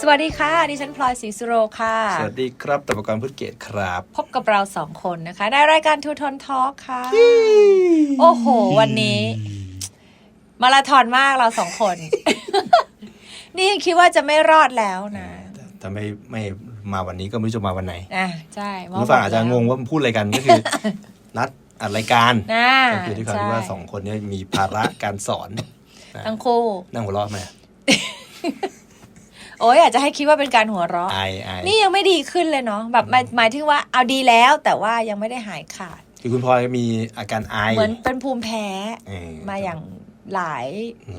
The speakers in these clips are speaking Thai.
สวัสดีค่ะ ดิฉันพลอยศรีสุโรค่ะ สวัสดีครับตะปกรพุทธเกตครับ พบกับเราสองคนนะคะ ในรายการทูทนทอ k ค่ะ โอ้โห วันนี้ มาราธอนมากเราสองคน นี่ยังคิดว่าจะไม่รอดแล้วนะแต่แต่ไม่ไม่มาวันนี้ก็ไม่รู้จะมาวันไหนอะใช่คุณผู้ฟังอาจจะงงว่ามันพูดอะไรกันก็คือ นัดอัดรายการนะก็คือที่ความที่ว่าใช่สองคนเนี้มีภาระการสอนนะทั้งคู่นั่งหัวเราะไหม โอ้ยอาจจะให้คิดว่าเป็นการหัวเราะอายอายนี่ยังไม่ดีขึ้นเลยเนาะแบบหมายหมายถึงว่าเอาดีแล้วแต่ว่ายังไม่ได้หายขาด คือคุณพลอยมีอาการไอายเหมือนเป็นภูมิแพ้เออมาอย่างหลาย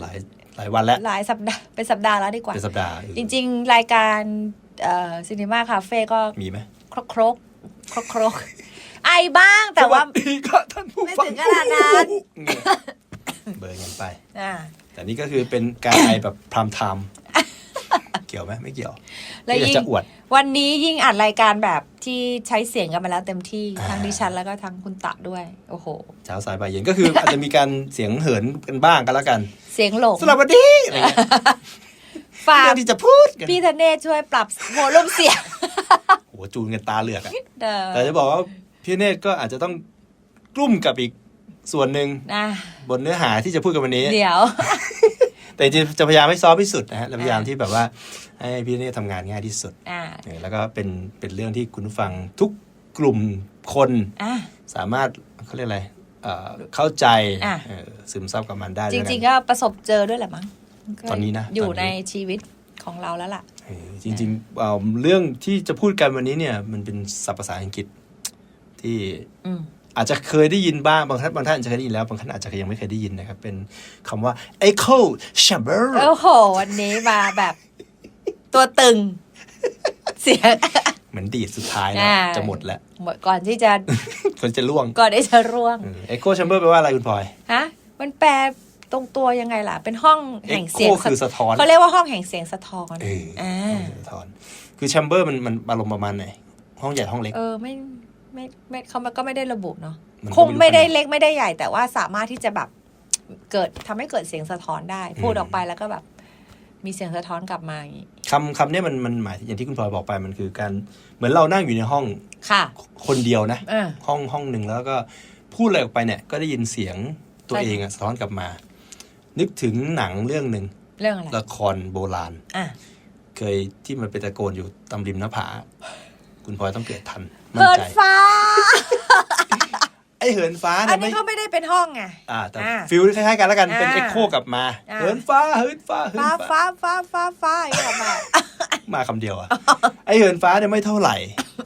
หลายหลายวันแล้วหลายสัปดาห์เป็นสัปดาห์แล้วดีกว่า เป็นสัปดาห์จริง ๆ รายการเอ่อซีนีมาคาเฟ่ก็มีไหมครกครกครกครกไอบ้างแต่ว่า สสดีค่ะท่านผู้ฟังไม่ถึงขนาดนั้นเนี่ยเบอร์กันไป อ่า แต่นี่ก็คือเป็นการไอแบบพรามไทม์ เกี่ยวไหมไม่เกี่ยวแล้วอยากยิ่งจะอวด วันนี้ยิ่งอัดรายการแบบที่ใช้เสียงกันมาแล้วเต็มที่อ่าทั้งดิฉันแล้วก็ทั้งคุณตะด้วย โอ้โหเช้าสายบ่ายเย็นก็คือ อาจจะมีการเสียงเหินกันบ้างกันแล้วกัน เสียงหลงสวัสดีอะไรเงี้ยฝากเรื่องที่จะพูดกันพี่ธเนศช่วยปรับโวลุ่มเสียงโหจูนกันตาเหลือกอะเด้อแต่จะบอกว่าพี่เนตรก็อาจจะต้องกลุ่มกับอีกส่วนหนึ่งนะบนเนื้อหาที่จะพูดกันวันนี้ เดี๋ยว แต่จริงๆจะพยายามให้ซอฟต์ที่สุดนะฮะและพยายามอ่าที่แบบว่าให้พี่เนตรทำงานง่ายที่สุดอ่าเออแล้วก็เป็นเป็นเรื่องที่คุณผู้ฟังทุกกลุ่มคนอะสามารถเขาเรียกอะไรเอ่อเข้าใจอะ เออซึมซับกับมันได้จด้วยกันริง ๆ ก็ประสบเจอด้วยแหละมั้งตอนนี้นะอยู่ตอนนี้ในชีวิตของเราแล้วล่ะ เออจริงๆเอ่อเรื่องที่จะพูดกันวันนี้เนี่ย มันเป็นศัพท์ภาษาอังกฤษที่อืม อาจจะเคยได้ยินบ้างบางท่านบางท่านอาจจะเคยได้ยินแล้วบางท่านอาจจะยังไม่เคยได้ยินนะครับ เป็นคำว่า echo chamber โอ้โห วันนี้มาแบบ ตัวตึง เสียงเหมือนดีดสุดท้ายแล้วอ่าจะหมดแล้วหมดก่อนที่จะคนจะล่วงก่อนที่จะร่วงเออ echo chamber แปลว่าอะไรคุณพลอยฮะมันแปลตรงตัวยังไงล่ะ เป็นห้องแห่งเสียง echo คือสะท้อนเขาเรียกว่าห้องแห่งเสียงสะท้อนเอออ่าสะท้อน คือ chamber มันมันอารมณ์ประมาณไหนห้องใหญ่ห้องเล็กเออไม่ ไม่ไม่เขามันก็ไม่ได้ระบุเนาะมันก็คงไม่ได้รู้ขนาเล็กไม่ได้ใหญ่ แต่ว่าสามารถที่จะแบบเกิดทำให้เกิดเสียงสะท้อนได้ พูดอืมออกไปแล้วก็แบบ มีเสียงสะท้อนกลับมาอย่างนี้คำคำเนี้ยมันมันหมายอย่างที่คุณพลอยบอกไปมันคือการเหมือนเรานั่งอยู่ในห้องค่ะ คนเดียวนะเออห้องห้องหนึ่งแล้วก็พูดอะไรออกไปเนี่ย ก็ได้ยินเสียงตัวใช่เองอะสะท้อนกลับมา นึกถึงหนังเรื่องหนึ่งเรื่องอะไรละครโบราณอะเคยที่มันเป็นตะโกนอยู่ตำริมหน้าผา คุณพลอยต้องเกิดทัน มั่นเหินใจฟ้า ไอเหินฟ้าอัเนี่นยนี้ไม่เขาไม่ได้เป็นห้องไง อ่าแต่อ่าฟิลคล้ายๆกันแล้วกันเป็นอ่าเอ็กโคกลับมา อ่า เหินฟ้าเหินฟ้าเหินฟ้าฟ้าฟ้าฟ้าฟ้าฟ้าอย่างนี้ออกมามาคำเดียวอะไอเหินฟ้าเนี่ยไม่เท่าไหร่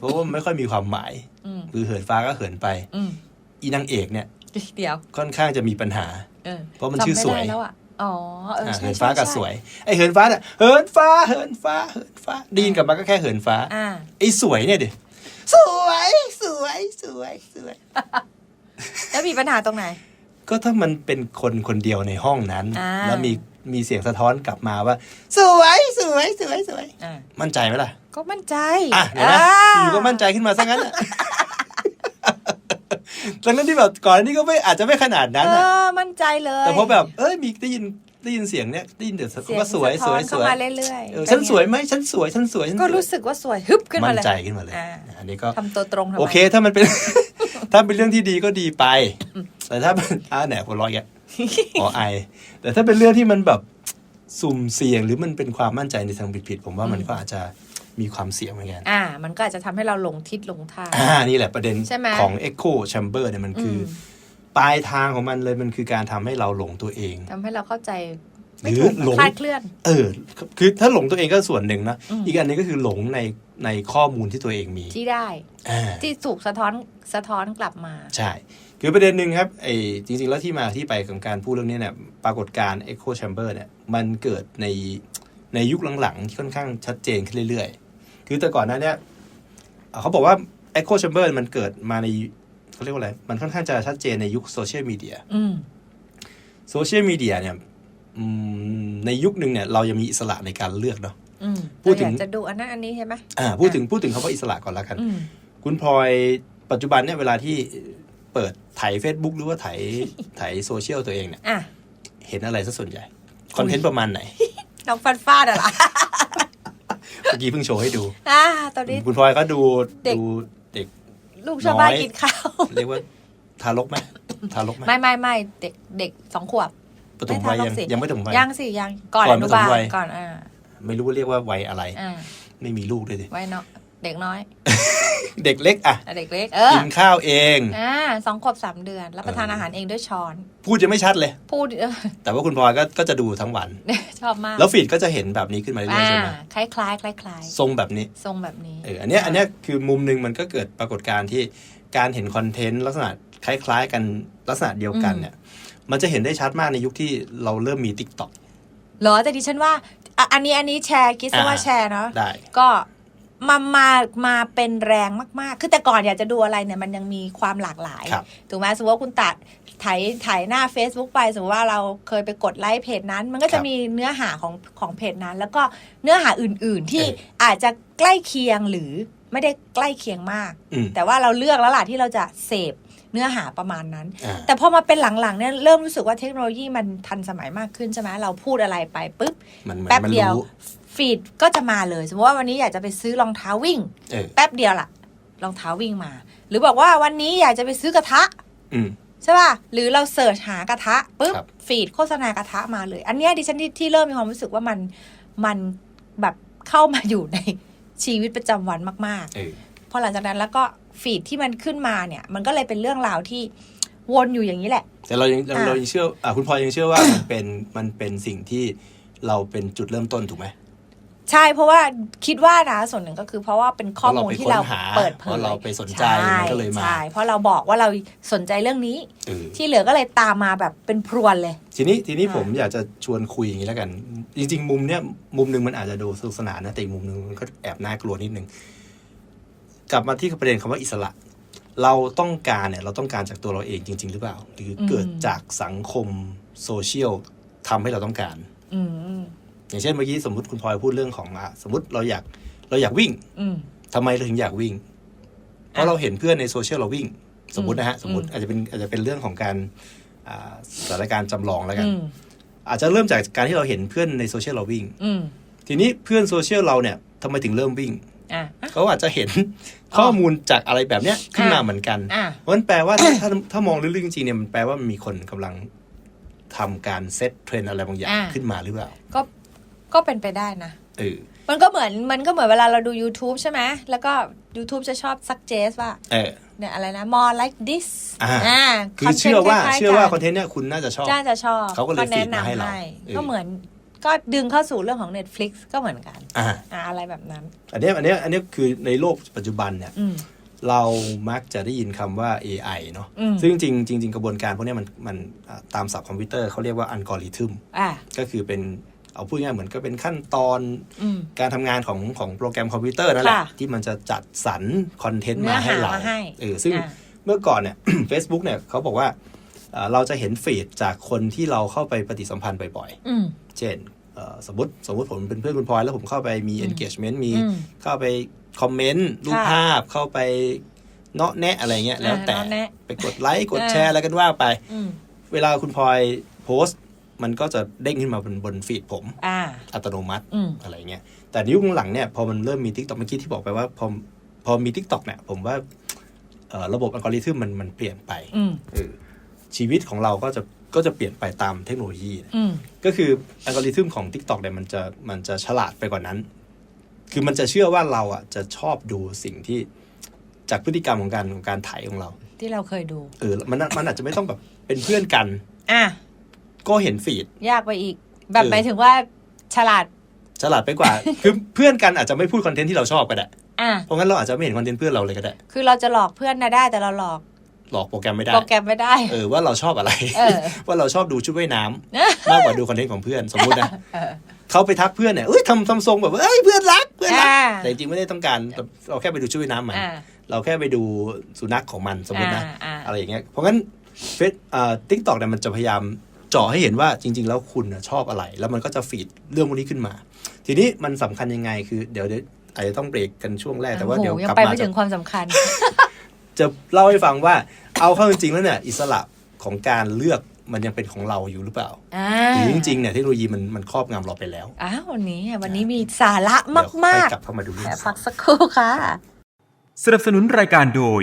เพราะว่ามันไม่ค่อยมีความหมาย อืมคือเหินฟ้าก็เหินไป อืมอีนางเอกเนี่ยเดี๋ยวค่อนข้างจะมีปัญหา เออเพราะมันชื่อสวย จำไได้แล้วอะอ๋อเอออ่าใช่เหินฟ้ากับใช่สวยไอเหินฟ้าเนี่ยเหินฟ้าเหินฟ้าเหินฟ้าไดีนกลับมาก็แค่เหินฟ้าอ่าไอสวยเนี่ยดิ สวย สวย สวย สวย แล้วมีปัญหาตรงไหน ก็ถ้ามันเป็นคนคนเดียวในห้องนั้น อ่า แล้วมีมีเสียงสะท้อนกลับมาว่า สวย สวย สวย สวย อ่ามั่นใจไหมล่ะ ก็มั่นใจอะเห็นไหมอ่าอยู่ก็มั่นใจขึ้นมาซะงั้นอะดังนั้นที่แบบก่อนอันนี้ก็ไม่อาจจะไม่ขนาดนั้นเออะอมั่นใจเลยแต่พอแบบ เอ้ยมีได้ยิน ได้ยินเสียงเนี้ยได้ยินเดี๋ยวเสียงว่าสวยะสท้อวยนสเข้าวยมาเรื่อยเออๆฉันสวยเป็ไงไหมฉันสวยฉันสวยฉันสวยก็รู้สึกว่าสวยฮึบขึ้นมั่มานเลยใจขึ้นมาเลยอ่าอันนี้ก็ทำตัวตรงทำไมโอเคถ้ามันเป็น ถ้าเป็นเรื่องที่ดีก็ดีไป แต่ถ้าเป็นอ่าแหนหัวเร้อยแกอ๋อไอแต่ถ้าเป็นเรื่องที่มันแบบสุ่มเสี่ยงหรือมันเป็นความมั่นใจในทางผิดๆผมว่ามันก็อาจจะมีความเสี่ยงเหมือนกัน อ่า มันก็อาจจะทำให้เราหลงทิศหลงทาง อ่า นี่แหละประเด็นใช่ไหมของ Echo Chamber เนี่ยมันคือม ปลายทางของมันเลยมันคือการทำให้เราหลงตัวเองทำให้เราเข้าใจหไม่รือถูกหลงคลาดเคลื่อน เออ คือถ้าหลงตัวเองก็ส่วนหนึ่งนะอืมอีกอันหนึงก็คือหลงในในข้อมูลที่ตัวเองมี ที่ได้อ่าที่ถูกสะท้อนสะท้อนกลับมา ใช่ คือประเด็นหนึ่งครับไอ้จริง ๆ แล้วที่มาที่ไปของการพูดเรื่องนี้เนี่ยปรากฏการณ์ Echo Chamber เนี่ยมันเกิดในในยุคหลังๆที่ค่อนข้างชัดเจนขึ้นเรื่อยๆ คือแต่ก่อนหน้าเนี้ยเอ่อเขาบอกว่า Echo Chamber มันเกิดมาใน เขาเรียกว่าอะไร มันค่อนข้างจะชัดเจนในยุคโซเชียลมีเดียอืมโซเชียลมีเดียเนี่ยอืมในยุคหนึ่งเนี่ยเรายังมีอิสระในการเลือกเนาะอืมพูดถึงเราอยากจะดูอันนั้นอันนี้ใช่ไหมอ่าพูดถึงพูดถึงคำว่าอิสระก่อนละกันอืมคุณพลอยปัจจุบันเนี่ยเวลาที่เปิดไถ Facebook หรือว่าไถไถโซเชียลตัวเองเนี่ยอะเห็นอะไรซะส่วนใหญ่ คอนเทนต์ประมาณไหน น้องฟันฟาดอะล่ะเมื่อกี้เพิ่งโชว์ให้ดู อ่าตอนนี้คุณพลอยก็ดูเด็กดูเด็ก ลูกชาวบ้านน้อย กินข้าวเรียกว่าทารกไหมทารกไหมไม่ไม่ไม่เด็กเด็กสองขวบ ปฐมวัยยังไม่ทารกสิ ยังไม่ปฐมวัย ยังสิยังก่อนก่ออนนุบาปฐมวัลยก่อนอ่าไม่รู้ว่าเรียกว่าวัยอะไร อ่าไม่มีลูกด้วยสิไว้เนาะ เด็กน้อย เด็กเล็กอะอะเด็กเล็กเออกินข้าวเองอ่าสองขวบสามเดือนรับประทานเออออาหารเองด้วยช้อน พูดจะไม่ชัดเลย พูดเออแต่ว่าคุณพลอยก็ก็จะดูทั้งวัน ชอบมาก แล้วฟีดก็จะเห็นแบบนี้ขึ้นมาเรื่อยๆใช่ไหมคล้ายคล้ายคล้ายคล้ายทรงแบบนี้ๆทรงแบบนี้เอออันเนี้ยอันเนี้ยคือมุมหนึ่งมันก็เกิดปรากฏการณ์ที่การเห็นคอนเทนต์ลักษณะคล้ายๆ กันลักษณะเดียวกันเนี่ย มันจะเห็นได้ชัดมากในยุคที่เราเริ่มมี t ิ k t o k เหรอแต่ดิฉันว่าอะอันนี้อันนี้แชร์คิดซะว่าอ่าแชร์เนาะได้ก็ มามามาเป็นแรงมาก ๆ คือแต่ก่อนอยากจะดูอะไรเนี่ยมันยังมีความหลากหลาย ครับ ถูกไหมสมมติว่าคุณตัดถ่ายถ่ายหน้า Facebook ไปสมมติว่าเราเคยไปกดไลค์เพจนั้น มันก็คจะรับมีเนื้อหาของของเพจนั้น แล้วก็เนื้อหาอื่นๆที่เออ อาจจะใกล้เคียงหรือไม่ได้ใกล้เคียงมาก อืมแต่ว่าเราเลือกแล้วล่ะที่เราจะเสพเนื้อหาประมาณนั้น อ่า แต่พอมาเป็นหลังๆเนี่ยเริ่มรู้สึกว่าเทคโนโลยีมันทันสมัยมากขึ้นใช่ไหมเราพูดอะไรไปปุ๊บ มันเหมือนแป๊บมันเดียวรู้ ฟีดก็จะมาเลย สมมติว่าวันนี้อยากจะไปซื้อรองเท้าวิ่งเออแป๊บเดียวล่ะ รองเท้าวิ่งมา หรือบอกว่าวันนี้อยากจะไปซื้อกระทะอืมใช่ป่ะ หรือเราเสิร์ชหากระทะปุ๊บครับฟีดโฆษณากระทะมาเลย อันเนี้ยดิฉันที่ที่เริ่มมีความรู้สึกว่ามันมันแบบเข้ามาอยู่ในชีวิตประจำวันมากเออๆพอหลังจากนั้นแล้วก็ฟีดที่มันขึ้นมาเนี่ย มันก็เลยเป็นเรื่องราวที่วนอยู่อย่างนี้แหละ แต่เรายังเราอ่าเรายังเชื่ออ่าคุณพลอยยังเชื่อว่ามันเป็นมันเป็นสิ่งที่เราเป็นจุดเริ่มต้นถูกไหม ใช่เพราะว่าคิดว่านะส่วนหนึ่งก็คือเพราะว่าเป็นข้อมูลที่เราเพราะเราไปค้นหาเปิดเผยเพราะเราไปสนใจช่มันก็เลยมาใช่เพราะเราบอกว่าเราสนใจเรื่องนี้เออที่เหลือก็เลยตามมาแบบเป็นพรวนเลย ทีนี้ทีนี้อ่าผมอยากจะชวนคุยอย่างนี้แล้วกัน จริง ๆ มุมเนี้ยมุมหนึ่งมันอาจจะดูสนุกสนานนะแต่อีกมุมหนึ่งมันก็แอบน่ากลัวนิดนึงกลับมาที่ประเด็นคำว่าอิสระ เราต้องการเนี่ยเราต้องการจากตัวเราเองจริง ๆ หรือเปล่า หรือเกิดจากสังคมโซเชียลทำให้เราต้องการ อืม อย่างเช่นเมื่อกี้สมมติคุณพลอยพูดเรื่องของอะสมมติเราอยากเราอยากวิ่ง อืม ทำไมเราถึงอยากวิ่ง เพราะเราเห็นเพื่อนในโซเชียลเราวิ่ง สมมตินะฮะ สมมติอาจจะเป็นอาจจะเป็นเรื่องของการอ่าสถานการณ์จำลองแล้วกัน อืม อาจจะเริ่มจากการที่เราเห็นเพื่อนในโซเชียลเราวิ่ง อืม ทีนี้เพื่อนโซเชียลเราเนี่ยทำไมถึงเริ่มวิ่ง อะ เขาอาจจะเห็นข้อมูลจากอะไรแบบเนี้ยขึ้นมาอะเหมือนกัน อะ เพราะฉะนั้นแปลว่าถ้าถ้าถ้ามองลึกๆจริงๆเนี่ยมันแปลว่ามันมีคนกำลังทำการเซตเทรนด์อะไรบางอย่างอะ ขึ้นมาหรือเปล่า ก็ ก็เป็นไปได้นะเออมันก็เหมือนมันก็เหมือนเวลาเราดู YouTube ใช่ไหมแล้วก็ YouTube จะชอบ suggest ว่าเออเนี่ยอะไรนะ more like this อ่าอ่าคือเชื่อว่า content คล้ยๆเชื่อว่ากันคอนเทนต์เนี่ยคุณน่าจะชอบจ้าจะชอบเขาก็เลยแนะ feed มาให้เรานำให้เออก็เหมือนก็ดึงเข้าสู่เรื่องของ Netflix ก็เหมือนกันอ่าอ่าอะไรแบบนั้น อันเนี้ยอันเนี้ยอันเนี้ยคือในโลกปัจจุบันเนี่ยอืมเรามักจะได้ยินคำว่า AI เนาะอืมซึ่งจริงๆจริงๆกระบวนการพวกเนี้ยมันมันอ่าตามศัพท์คอมพิวเตอร์เขาเรียกว่าอัลกอริทึมอ่าก็คือเป็น เอาพูดง่ายๆเหมือนก็เป็นขั้นตอนอืมการทำงานของของโปรแกรมคอมพิวเตอร์นั่นแหละค่ะที่มันจะจัดสรรคอนเทนต์เนื้มาอให้หาเรามาให้เออซึ่งอ่าเมื่อก่อนเนี่ย Facebook เนี่ยเขาบอกว่าอ่าเราจะเห็นฟีดจากคนที่เราเข้าไปปฏิสัมพันธ์บ่อยอืมๆเช่นเอ่อสมมติสมมติผมเป็นเพื่อนคุณพลอยแล้วผมเข้าไปมี engagement มีอืมเข้าไปคอมเมนต์รูปค่ะภาพเข้าไปเนาะแนะอะไรเงี้ยแล้วแต่อ่าเนาะแนะไปกดไลค์กดอ่าแชร์อะไรกันว่าไปอืมเวลาคุณพลอยโพสต์ มันก็จะเด้งขึ้นมาบนบนฟีดผมอ่าอัตโนมัติอืมอะไรเงี้ยแต่ในยุคหลังเนี่ยพอมันเริ่มมี t ิ k t o k เมื่อกี้ที่บอกไปว่าพอพอมี t ิ k t o k เนี่ยผมว่าเอ่อระบบอัลกอริทึมมันมันเปลี่ยนไปอืมเออชีวิตของเราก็จะก็จะเปลี่ยนไปตามเทคโนโลยีอืมก็คืออัลกอริทึมของ Tik t o k เนี่ยมันจะมันจะฉลาดไปกว่านั้น คือมันจะเชื่อว่าเราอะจะชอบดูสิ่งที่จากพฤติกรรมของการของการถ่ายของเรา ที่เราเคยดู เออมันมันอาจจะไม่ต้องแบบเป็นเพื่อนกัน อะ ก็เห็นฟีด ยากไปอีก แบบเออหมายถึงว่าฉลาด ฉลาดไปกว่า คือเพื่อนกันอาจจะไม่พูดคอนเทนต์ที่เราชอบก็ได้อะเพราะงั้นเราอาจจะไม่เห็นคอนเทนต์เพื่อนเราเลยก็ได้ คือเราจะหลอกเพื่อนนะได้แต่เราหลอก หลอกโปรแกรมไม่ได้ โปรแกรมไม่ได้ เออว่าเราชอบอะไรเออว่าเราชอบดูชุดว่ายน้ำมากกว่าดูคอนเทนต์ของเพื่อนสมมุตินะเออเขาไปทักเพื่อนเนี่ยเอ้ยทำทำทรงแบบว่าเอ้ยเพื่อนรักเพื่อนรักอ่าแต่จริงๆไม่ได้ต้องการเราแค่ไปดูชุดว่ายน้ำมันอ่าเราแค่ไปดูสุนัขของมันสมมตินะอ่าอ่าอะไรอย่างเงี้ยเพราะงั้นเฟซอ่าทิกตอกเนี่ยมันจะพยายาม เจาะให้เห็นว่าจริง ๆ แล้วคุณน่ะชอบอะไร แล้วมันก็จะฟีดเรื่องพวกนี้ขึ้นมา ทีนี้มันสำคัญยังไงคือเดี๋ยวเดี๋ยวอาจจะต้องเบรกกันช่วงแรกแต่ว่าโอ้โหเดี๋ยวยังกลับไปมาไม่จะถึงความสำคัญ จะเล่าให้ฟังว่า เอาเข้าจริงๆแล้วเนี่ยอิสระของการเลือกมันยังเป็นของเราอยู่หรือเปล่าอ่าหรือจริงๆเนี่ยเทคโนโลยีมันมันครอบงำเราไปแล้ว อ้าววันนี้วันนี้มีสาระเดี๋ยวมากค่อยกลับเข้ามาดูเรื่ๆองแต่พักสักครู่ค่ะ สนับสนุนรายการโดย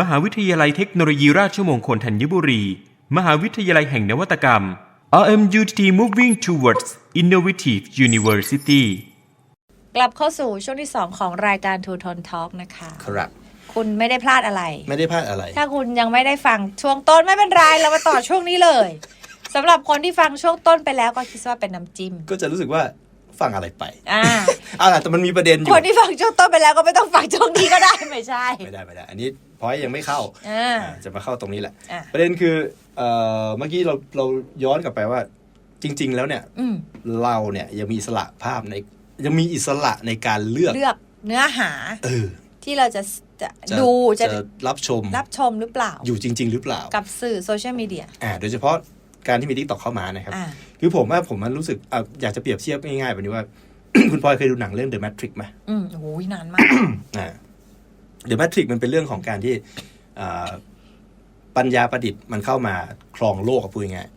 มหาวิทยาลัยเทคโนโลยีราชมงคลธัญบุรี มหาวิทยาลัยแห่งนวัตกรรม RMUTT Moving Towards Innovative University กลับเข้าสู่ช่วงที่ 2 ของรายการ Two Tone Talk นะคะ ครับ คุณไม่ได้พลาดอะไร ไม่ได้พลาดอะไร ถ้าคุณยังไม่ได้ฟังช่วงต้นไม่เป็นไรเรามาต่อช่วงนี้เลยสำหรับคนที่ฟังช่วงต้นไปแล้วก็คิดว่าเป็นน้ำจิ้ม ก็จะรู้สึกว่าฟังอะไรไป อ่าอ่าแต่มันมีประเด็นอคยู่นที่ฟังช่วงต้นไปแล้วก็ไม่ต้องฟังช่วงนี้ก็ได้ไม่ใช่ ไม่ได้ไม่ได้ อันนี้ พอยยังไม่เข้าอ่าอ่าจะมาเข้าตรงนี้แหละ อะ ประเด็นคือเอ่อเมื่อกี้เราเราย้อนกลับไปว่า จริง ๆ แล้วเนี่ย อืมเราเนี่ยยังมีอิสระภาพในยังมีอิสระในการเลือกเลือกเนื้อหาเออที่เราจะจะจะดูจะจะรับชมรับชมหรือเปล่า อยู่จริง ๆ หรือเปล่ากับสื่อโซเชียลมีเดียอ่าโดยเฉพาะการที่มีทิกตอกเข้ามานะครับ อ่าคือผมว่าผมมันรู้สึกอะอยากจะเปรียบเทียบง่ายๆแบบนี้ว่า คุณพลอยเคยดูหนังเรื่อง The Matrix ไหมอืมโอ้ยนานมาก อ่า The Matrix มันเป็นเรื่องของการที่อ่าปัญญาประดิษฐ์มันเข้ามาครองโลกกับพูดง่าย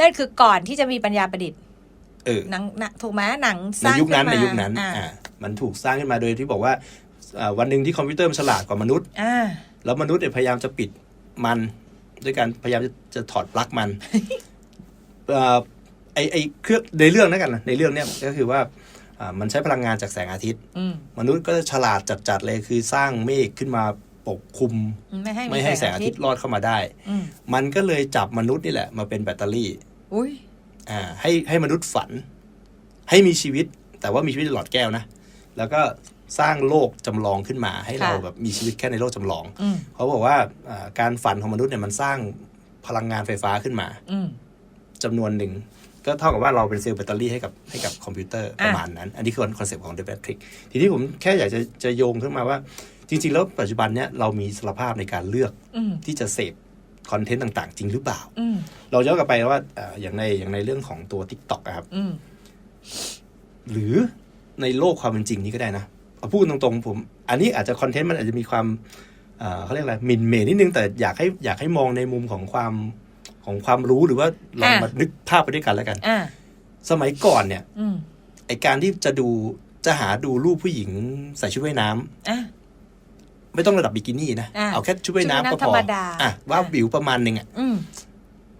นั่นคือก่อนที่จะมีปัญญาประดิษฐ์ๆเออหนังหนังถูกไหมหนังสในร้างยุคนั้นขึ้ในมายุคนั้นอ่าอ่ามันถูกสร้างขึ้นมาโดยที่บอกว่าอ่าวันหนึ่งที่คอมพิวเตอร์มันฉลาดกว่ามนุษย์อ่าแล้วมนุษย์เนี่ยพยายามจะปิดมันด้วยการพยายามจะจะถอดปลั๊กมันเอ่อไอไอเครื่องในเรื่องนั้นกันนะในเรื่องเนี้ยก็คือว่าอ่า มันใช้พลังงานจากแสงอาทิตย์อืมมนุษย์ก็จะฉลาดจัดๆเลยคือสร้างเมฆขึ้นมาปกคลุม ไม่ให้ไม่ให้แสงอาทิตย์รอดเข้ามาได้อืมมันก็เลยจับมนุษย์นี่แหละ มาเป็นแบตเตอรี่อุ้ยอ่าให้ให้มนุษย์ฝัน ให้มีชีวิต แต่ว่ามีชีวิตในหลอดแก้วนะ แล้วก็สร้างโลกจำลองขึ้นมา ให้เราแบบมีชีวิตแค่ในโลกจำลองอืมเขาบอกว่าอ่าการฝันของมนุษย์เนี่ยมันสร้างพลังงานไฟฟ้าขึ้นมาอืมจำนวนหนึ่ง ก็เท่ากับว่าเราเป็นเซลล์แบตเตอรี่ให้กับให้กับคอมพิวเตอร์อะประมาณนั้น อันนี้คือคอนเซปต์ของ The Matrix ทีนี้ผมแค่อยากจะจะโยงขึ้นมาว่า จริง ๆ แล้วปัจจุบันเนี้ยเรามีสารภาพในการเลือกอืมที่จะเสพคอนเทนต์ต่าง ๆ จริงหรือเปล่าอืมเราย้อนกลับไปว่าอ่าอย่างในอย่างในเรื่องของตัว TikTok อะครับอืมหรือในโลกความเป็นจริงนี้ก็ได้นะเอาพูดตรงๆผม อันนี้อาจจะคอนเทนต์มันอาจจะมีความเอ่อเขาเรียกอะไรหมินเมย์นิดนึงแต่อยากให้อยากให้มองในมุมของความ ของความรู้หรือว่าลองอะมานึกภาพไปด้วยกันแล้วกันอ่าสมัยก่อนเนี่ยอืมไอการที่จะดูจะหาดูรูปผู้หญิงใส่ชุดว่ายน้ำอะไม่ต้องระดับบิกินี่นะอะเอาแค่ชุดว่ายน้ำก็ชุดพอว่ายน้ำธรรมดาอะว่าอะวิวประมาณหนึ่งอะอืม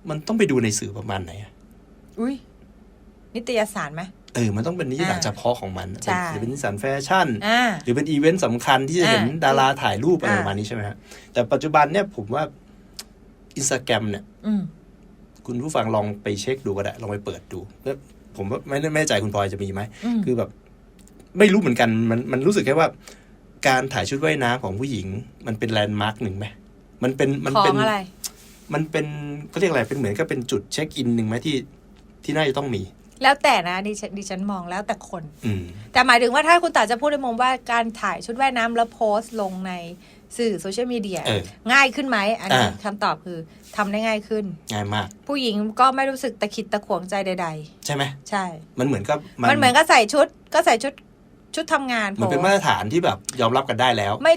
มันต้องไปดูในสื่อประมาณไหนอะอุ้ยนิตยสารไหมเออ มันต้องเป็นนิตยสารอะเฉพาะของมันใช่หรือเป็นนิตยสารแฟชั่นอ่าหรือเป็นอีเวนต์สำคัญที่จะเห็นอ่าดาราถ่ายรูปอะไรอ่าประมาณนี้ใช่ไหมฮะแต่ปัจจุบันเนี่ยผมว่า อินสตาแกรมเนี่ยอืมคุณผู้ฟังลองไปเช็คดูก็ได้ ลองไปเปิดดูแล้วผมว่าไม่ไม่แน่ใจคุณพลอยจะมีไหมอืมคือแบบ ไม่รู้เหมือนกันมันมันรู้สึกแค่ว่า การถ่ายชุดว่ายน้ำของผู้หญิง มันเป็นแลนด์มาร์กหนึ่งไหมมันเป็นมันขอเป็งนอะไร มันเป็นเขาเรียกอะไรเป็นเหมือนกับเป็นจุดเช็คอินหนึ่งไหมที่ที่น่าจะต้องมีแล้วแต่นะดิฉันดิฉันมองแล้วแต่คนอืมแต่หมายถึงว่าถ้าคุณต๋าจะพูดในมุมว่าการถ่ายชุดว่ายน้ำแล้วโพสต์ลงใน สื่อโซเชียลมีเดียเออง่ายขึ้นไหมอันนี้อ่า คำตอบคือทำได้ง่ายขึ้น ง่ายมาก ผู้หญิงก็ไม่รู้สึกตะขิดตะขวงใจใด ใช่ไหมๆ ใช่ มันเหมือนกับมันเหมือนก็ใส่ชุดก็ใส่ชุดชุดทำงานมันเป็นโพสต์มาตรฐานที่แบบยอมรับกันได้แล้ว ไม่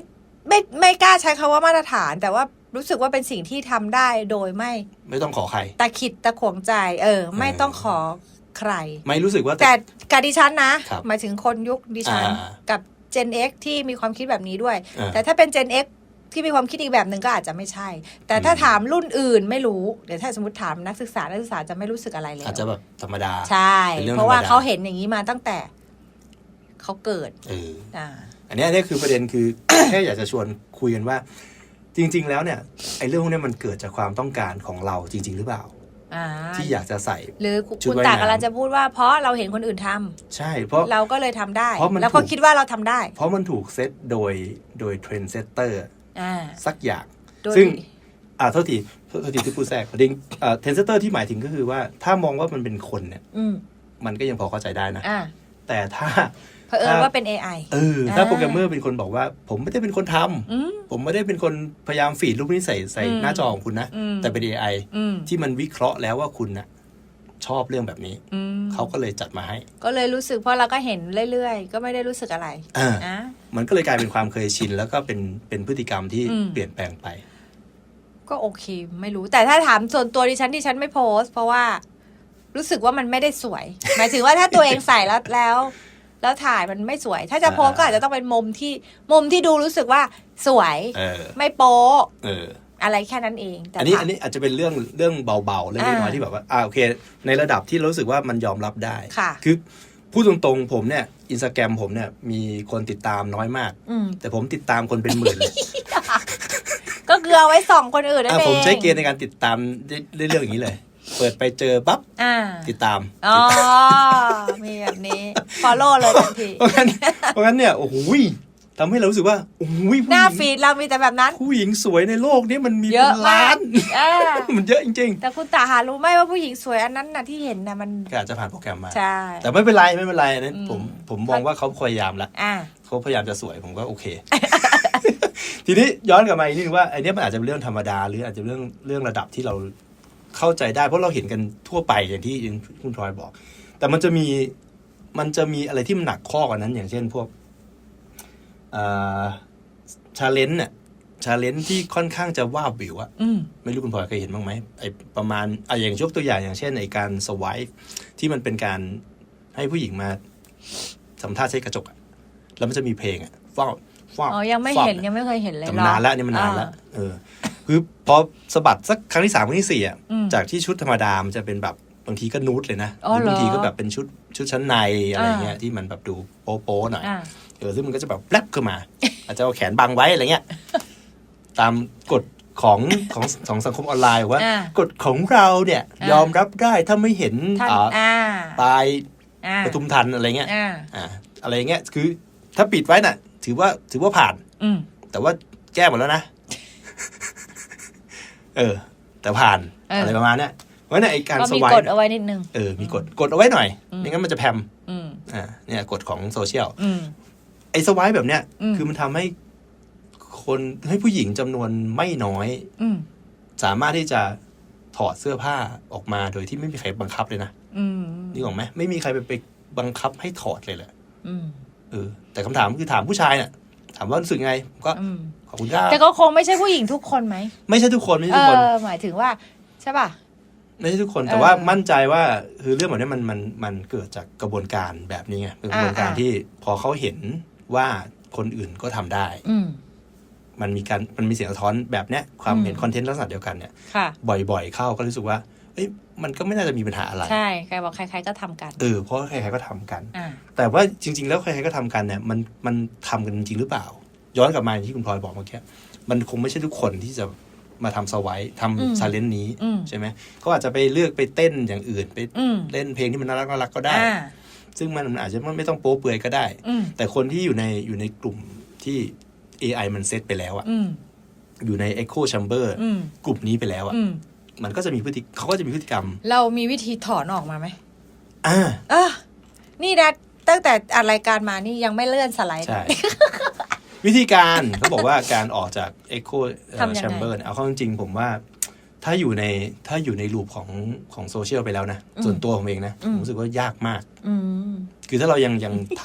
ไม่ไม่กล้าใช้คาว่ามาตรฐาน แต่ว่ารู้สึกว่าเป็นสิ่งที่ทำได้โดยไม่ไม่ต้องขอใคร ตะขิดตะขวงใจ เออ ไม่ต้องขอใคร ไม่รู้สึกว่า แต่กับดิฉันนะ ครับหมายถึงคนยุคดิฉันอ่า กับ Gen X ที่มีความคิดแบบนี้ด้วย อ่า แต่ถ้าเป็น Gen X ที่มีความคิดอีกแบบหนึ่งก็อาจจะไม่ใช่ แต่ถ้าอืมถามรุ่นอื่นไม่รู้เดี๋ยวถ้าสมมติถามนักศึกษานักศึกษาจะไม่รู้สึกอะไรเลย อาจจะแบบธรรมดา ใช่ เป็นเรื่องเพราะว่าธรรมดา เขาเห็นอย่างนี้มาตั้งแต่เขาเกิดเออ อ่า อันเนี้ยอันเนี้ยคือประเด็นคือ แค่อยากจะชวนคุยกันว่า จริง ๆ แล้วเนี่ยไอ้เรื่องพวกเนี้ยมันเกิดจากความต้องการของเราจริง ๆ หรือเปล่าอ่า ที่อยากจะใส่ หรือชุดคุณว่ายตาน้ำกำลังจะพูดว่าเพราะเราเห็นคนอื่นทำใช่ เพราะเราก็เลยทำได้เพราะมันแล้วก็ถูกคิดว่าเราทำได้ เพราะมันถูกเซตโดยโดยเทรนเซตเตอร์อ่าสักอย่างโดยซึ่งอ่าโทษทีโทษโทษทีที่พูดแทรกประเด็นอ่าเทรนเซตเตอร์ที่หมายถึงก็คือว่า ถ้ามองว่ามันเป็นคนเนี่ยอืมมันก็ยังพอเข้าใจได้นะอ่าแต่ถ้า เผอิญถ้าว่าเป็น AI เออถ้าอ่าโปรแกรมเมอร์เป็นคนบอกว่า ผมไม่ได้เป็นคนทำอืมผมไม่ได้เป็นคนพยายามฟีดรูปนี้ใส่ใส่อืมหน้าจอของคุณนะอืมแต่เป็น AI อืมที่มันวิเคราะห์แล้วว่าคุณนะชอบเรื่องแบบนี้อืมเขาก็เลยจัดมาให้ ก็เลยรู้สึกเพราะเราก็เห็นเรื่อยๆ ก็ไม่ได้รู้สึกอะไรอ่าอะมันก็เลยกลายเป็นความเคยชิน แล้วก็เป็นเป็นพฤติกรรมที่อืมเปลี่ยนแปลงไป ก็โอเค ไม่รู้ แต่ถ้าถามส่วนตัวดิฉันดิฉันไม่โพสต์เพราะว่ารู้สึกว่ามันไม่ได้สวย หมายถึงว่าถ้าตัวเองใส่แล้วแล้ว แล้วถ่ายมันไม่สวย ถ้าจะโพสต์ก็อาจจะต้องเป็นมุมที่มุมที่ดูรู้สึกว่าสวยเออไม่โป๊ะเอออะไรแค่นั้นเอง แต่อันนี้ถามอันนี้อาจจะเป็นเรื่องเรื่องเบาๆเรื่องน้อยอ่าๆที่แบบว่าอ่าโอเค ในระดับที่รู้สึกว่ามันยอมรับได้ค่ะคือพูดตรงๆ ผมเนี่ยอินสตาแกรมผมเนี่ย มีคนติดตามน้อยมากอืมแต่ผมติดตามคนเป็นหมื่นเลยก็เกลือไว้ส่องคนอื่นนั่นอะเองผมใช้เกณฑ์ในการติดตามได้เรื่องอย่างนี้เลย เปิดไปเจอปั๊บอ่าติดตามอ๋อติดตามมีแบบนี้ follow เลยทันทีเพราะงั้นเพราะงั้นเนี่ยโอ้โหยทำให้เรารู้สึกว่าโอ้โหยผู้หน้าหญิงฟีดเรามีแต่แบบนั้น ผู้หญิงสวยในโลกนี้มันมีเยเป็อะนมาล้ากนอ่ามันเยอะจริงแต่คุณตาหารู้ไหมว่าผู้หญิงสวยอันนั้นน่ะที่เห็นน่ะมันๆก็อาจจะผ่านโปรแกรมมา ใช่ แต่ไม่เป็นไรไม่เป็นไรอันนั้นอืมผมผมมองว่าเขาพยายามละอ่าเขาพยายามจะสวยผมก็โอเค ทีนี้ย้อนกลับมาอีกนิดนึงว่าไอเนี้ยมันอาจจะเป็นเรื่องธรรมดา หรืออาจจะเรื่องเรื่องระดับที่เรา เข้าใจได้ เพราะเราเห็นกันทั่วไปอย่างที่คุณพลอยบอก แต่มันจะมีมันจะมีอะไรที่มันหนักข้อกว่านั้น อย่างเช่นพวกชาเลนจ์เนี่ยชาเลนจ์ที่ค่อนข้างจะว่าบวิวอะอืมไม่รู้คุณพลอยเคยเห็นบ้างไหมไอประมาณอะอย่างยกตัวอย่างอย่างเช่นไอการสวายที่มันเป็นการให้ผู้หญิงมาทำท่าใช้กระจกอะแล้วมันจะมีเพลงอะฟ้าวฟ้าวอ๋อยังไม่ฟ้าวเห็นยังไม่เคยเห็นเลยแต่มันนานแล้วนี่มันนานแล้วเออคือพอสะบัดสักครั้งที่สามครั้งที่สี่อะอืมจากที่ชุดธรรมดามันจะเป็นแบบบางทีก็นูดเลยนะอ๋อหรือบางทีเหรอก็แบบเป็นชุดชุดชั้นในอะไรเงี้ยอ่าที่มันแบบดูโป๊ะๆหน่อยอ่าเออซึ่งมันก็จะแบบแลบขึ้นมา อาจจะเอาแขนบังไว้อะไรเงี้ยตามกฎของของของสังคมออนไลน์ว่าอ่ากฎของเราเนี่ยอ่ายยอมรับได้ถ้าไม่เห็นท่านอ่าอ่าปลายอ่าปทุมทันอะไรเงี้ยอ่าอ่าอะไรเงี้ยคือถ้าปิดไว้น่ะ ถือว่าถือว่าผ่านอืมแต่ว่าแก้หมดแล้วนะ เออ แต่ผ่านเอออ อะไรประมาณเนี้ยเพราะฉะนั้นไอการก็สมีวายกฎเอาไว้นิดนึง เออมีกฎกดเอาไว้หน่อยอืมไม่งั้นมันจะแพมอืม อ่าเนี่ยกฎของโซเชียล อืม ไอ้สวายแบบเนี้ยอืม คือมันทำให้คนให้ผู้หญิงจำนวนไม่น้อย อืม สามารถที่จะถอดเสื้อผ้าออกมาโดยที่ไม่มีใครบังคับเลยนะอืม นี่หรอกไหมไม่มีใครไปไปบังคับให้ถอดเลยแหละอืม เออแต่คำถามคือถามผู้ชายน่ะ ถามว่ารู้สึกไงผมก็อืมขอบคุณครับแต่ก็คงไม่ใช่ผู้หญิงทุกคนไหมไม่ใช่ทุกคนไม่ใช่เอทุกคนอหมายถึงว่าใช่ป่ะไม่ใช่ทุกคนเออแต่ว่ามั่นใจว่าคือเรื่องแบบนี้มันมันมันเกิดจากกระบวนการแบบนี้ไงเป็นกระบวนการอ่าที่พอเขาเห็นว่าคนอื่นก็ทำได้ อืมมันมีการมันมีเสียงสะท้อนแบบเนี้ยความอืมเห็นคอนเทนต์ลักษณะเดียวกันเนี่ยค่ะบ่อยๆเข้าก็รู้สึกว่า เอ้ยมันก็ไม่น่าจะมีปัญหาอะไร ใช่ใครบอกใครๆก็ทำกัน เออเพราะว่าใครๆก็ทำกันอ่าแต่ว่าจริง ๆ แล้วใครๆก็ทำกันเนี่ยมันมันทำกันจริงหรือเปล่า ย้อนกลับมาอย่างที่คุณพลอยบอกเมื่อกี้มันคงไม่ใช่ทุกคนที่จะมาทำสไวท์อืมทำซาเลนนี้อืมใช่ไหมเขาอาจจะไปเลือกไปเต้นอย่างอื่น ไปอืมเล่นเพลงที่มันน่ารักน่ารักก็ได้อ่าซึ่งมันอาจจะไม่ต้องโป๊เปลือยก็ได้อืมแต่คนที่อยู่ในอยู่ในกลุ่มที่ AI มันเซตไปแล้วอะอืมอยู่ใน Echo Chamber อืมกลุ่มนี้ไปแล้วอะอื มมันก็จะมีพฤติเขาก็จะมีพฤติกรรม เรามีวิธีถอนออกมาไหมอ่าเออนี่นะตั้งแต่อัดรายการมานี่ยังไม่เลื่อนสไลด์ ใช่ วิธีการเขาบอกว่าการออกจาก Echo ทำยังไงแชมเบอร์เอาเข้าจริงๆผมว่า ถ้าอยู่ในถ้าอยู่ในลูปของของโซเชียลไปแล้วนะอืมส่วนตัวผมเองนะอืมผมรู้สึกว่ายากมาก อืม คือถ้าเรายังยังไถ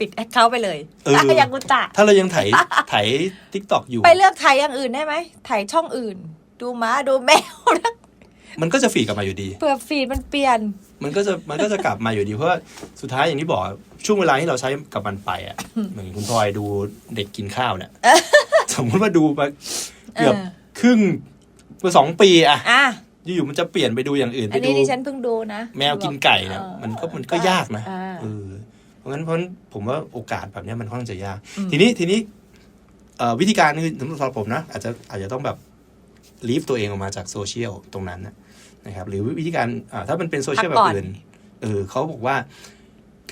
ปิดแอคเคาท์ไปเลยเอออย่างกุตะ ถ้าเรายังไถ ไถทิกตอกอยู่ ไปเลือกถ่ายอย่างอื่นได้ไหมถ่ายช่องอื่น ดูม้าดูแมวนะมันก็จะฟีดกลับมาอยู่ดี เผื่อฟีดมันเปลี่ยน มันก็จะมันก็จะกลับมาอยู่ดี เพราะว่าสุดท้ายอย่างที่บอกช่วงเวลาที่เราใช้กับมันไปอะเหมือนคุณพลอยดูเด็กกินข้าวเนี่ยสมมติว่าดูมาเกือบเออครึ่งสองปีอะอะอยู่ๆมันจะเปลี่ยนไปดูอย่างอื่นอัไปนดูนี้ดิฉันเพิ่งดูนะแมวกินไก่เนี่ยเออมันก็มันก็ยากนะอ่า เออเพราะงั้นเพราะฉะนั้นผมว่าโอกาสแบบเนี้ยมันค่อนข้างจะยาก อืม ทีนี้ทีนี้เอ่อวิธีการคือสำหรับผมนะอาจจะอาจจะต้องแบบ ลีฟตัวเองออกมาจากโซเชียลตรงนั้นนะนะครับหรือวิธีการอ่าถ้ามันเป็นโซเชียลแบบอื่นเออเขาบอกว่า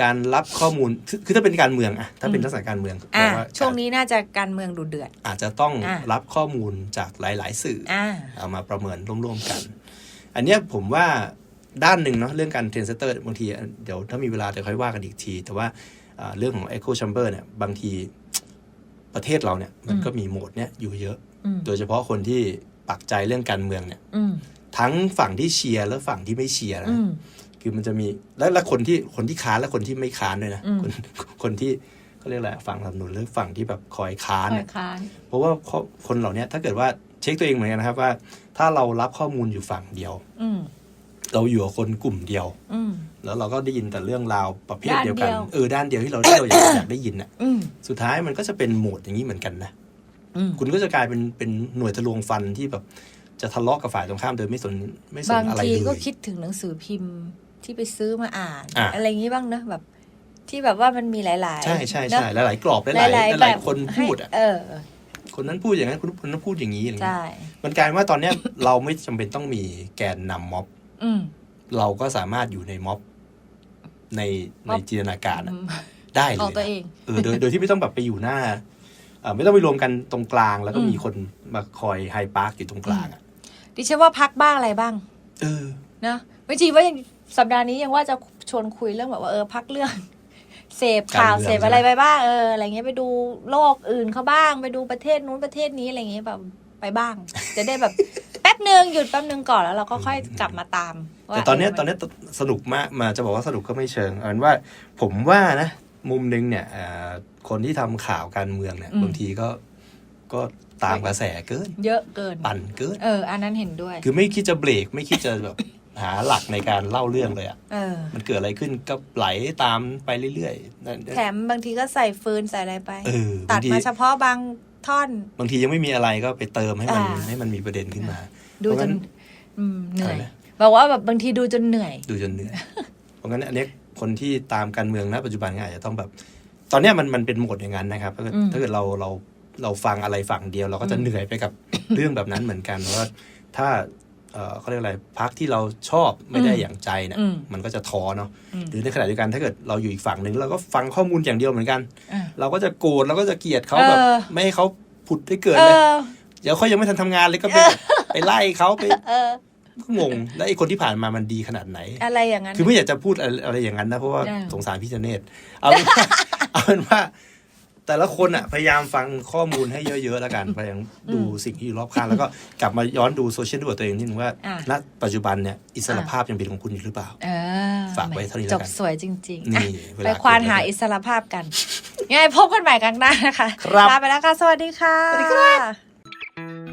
การรับข้อมูลคือคือถ้าเป็นการเมืองอะถ้าเป็นลักษณะการเมืองอะบอกว่าช่วงนี้น่าจะการเมืองดูเดือด อาจจะต้องอะรับข้อมูลจากหลาย ๆ สื่ออ่าเอามาประเมินร่วมๆกัน อันเนี้ยผมว่าด้านหนึ่งเนาะเรื่องการเทรนเซตเตอร์บางทีเดี๋ยวถ้ามีเวลาเดี๋ยวค่อยว่ากันอีกที แต่ว่าอ่าเรื่องของ Echo Chamber เนี่ยบางทีประเทศเราเนี่ยมันก็มีโหมดเนี่ยอยู่เยอะอืมโดยเฉพาะคนที่ ปักใจเรื่องการเมืองเนี่ยอืมทั้งฝั่งที่เชียร์และฝั่งที่ไม่เชียร์นะอืมคือมันจะมีและและคนที่คนที่ค้านและคนที่ไม่ค้านด้วยนะอืมคนคนที่เขาเรียกอะไรฝั่งสนับสนุนหรือฝั่งที่แบบคอยค้านฝ่าเนี่ยยค้านเพราะว่าข้อคนเหล่านี้ถ้าเกิดว่าเช็คตัวเองเหมือนกันนะครับว่า ถ้าเรารับข้อมูลอยู่ฝั่งเดียวอืมเราอยู่กับคนกลุ่มเดียวอืมแล้วเราก็ได้ยินแต่เรื่องราวประเภทด้านเดียวกันเดียวเออด้านเดียวที่เราที่เราอยากอยากได้ยินน่ะอืมสุดท้ายมันก็จะเป็นโหมดอย่างนี้เหมือนกันนะอืม คุณก็จะกลายเป็นเป็นหน่วยทะลวงฟันที่แบบ จะทะเลาะกับฝ่ายตรงข้ามโดยไม่สนไม่สนบางอะไรทีเลยก็คิดถึงหนังสือพิมพ์ที่ไปซื้อมาอ่านอะอะไรอย่างนี้บ้างเนอะแบบที่แบบว่ามันมีหลาย ๆ ใช่ใช่เนใช่อะหลาย ๆ กรอบหลายๆหหลาลายยๆหแบลายบคนพูดอะเออคนนั้นพูดอย่างนั้นคนคนนั้นพูดอย่างนี้อะไรเงี้ใช่ยมันกลายเป็นว่าตอนเนี้ยเราไม่จำเป็นต้องมีแกนนำม็อบอืมเราก็สามารถอยู่ในม็อบ ในม็ในอบจินตนาการอือะมได้เลของยตัวนะเองเออโดยโดยที่ไม่ต้องแบบไปอยู่หน้าเอ่อ ไม่ต้องไปรวมกันตรงกลาง แล้วก็อืมมีคนมาคอยไฮปาร์คอยู่ตรงกลางอะดิฉันว่าพักบ้างอะไรบ้าง เออนะไม่จริงว่ายังสัปดาห์นี้ยังว่าจะชวนคุยเรื่องแบบว่าเออพักเรื่องเสพข่าวการเมืองเสพอะไรไปบ้างเอออะไรเงี้ยไปดูโลกอื่นเขาบ้าง ไปดูประเทศนู้นประเทศนี้อะไรเงี้ยแบบไปบ้าง จะได้แบบแป๊บหนึ่งหยุดแป๊บหนึ่งก่อนแล้วเราก็ค่อยกลับมาตามว่าแต่ตอนเนี้ยเตอนเนี้ยสนุกมากมาจะบอกว่าสนุกก็ไม่เชิงเอาเป็นว่าผมว่านะ มุมหนึงเนี่ยเอ่อคนที่ทำข่าวการเมืองเนี่ยบางทีก็ก็ตามกระแสเกิน เยอะเกินปั่นเกิน เออ อันนั้นเห็นด้วย คือไม่คิดจะเบรกไม่คิดจะแบบหาหลักในการเล่าเรื่องเลยอะเออมันเกิดอะไรขึ้นก็ไหลตามไปเรื่อยๆนั่นแถมบางทีก็ใส่ฟืนใส่อะไรไปเออตับาดงทีมาเฉพาะบางท่อน บางทียังไม่มีอะไรก็ไปเติมให้มันอ่าให้มันมีประเด็นขึ้นมา ดูเพราะจงั้นนอืมเหนื่อยอะไรนะบอกว่าแบบบางทีดูจนเหนื่อย ดูจนเหนื่อย เพราะงั้นอันเนี้ย คนที่ตามการเมืองณปัจจุบันก็อาจจะต้องแบบ ตอนเนี้ยมันมันเป็นโหมดอย่างนั้นนะครับถ้าเกิดอืม ถ้าเกิดเราเราเราฟังอะไรฝั่งเดียว เราก็จะอืมเหนื่อยไปกับ เรื่องแบบนั้นเหมือนกันเพราะว่าถ้าเอ่อเขาเรียกอะไรพักที่เราชอบไม่ได้อย่างใจเนี่ยอืมมันก็จะท้อเนาะอืม หรือในขณะเดียวกันถ้าเกิดเราอยู่อีกฝั่งหนึ่งเราก็ฟังข้อมูลอย่างเดียวเหมือนกัน อะ เราก็จะโกรธเราก็จะเกลียดเขาแบบเออ ไม่ให้เขาผุดให้เกิดเอเลย อ เดี๋ยวเขายังไม่ทันทำงานเลยก็ไปไปไล่เขาไป เออก็ งงแล้วไอ้คนที่ผ่านมามันดีขนาดไหน อะไรอย่างนั้น คือไม่อยากจะพูดอะไรอะไรอย่างนั้นนะ เพราะว่าอ่าสงสารพี่เจเนตเอาเป็นว่าเอาเป็นว่า แต่ละคนอะพยายามฟังข้อมูลให้เยอะๆแล้วกันพยายามดูสิ่งที่อยู่รอบข้างแล้วก็กลับมาย้อนดูโซเชียลด้วยตัวเองนิดนึงว่าอ่าณปัจจุบันเนี่ยอิสรภาพยังเป็นของคุณอยู่หรือเปล่าเออฝากไว้เท่านี้จแล้วบกันสวยจริงๆนี่อะเวลาไปควานหาเกิดอะไรอิสรภาพกันยังไงพบกันใหม่กันหน้านะคะครับลาไปแล้วค่ะสวัสดีค่ะสวัสดีค่ะ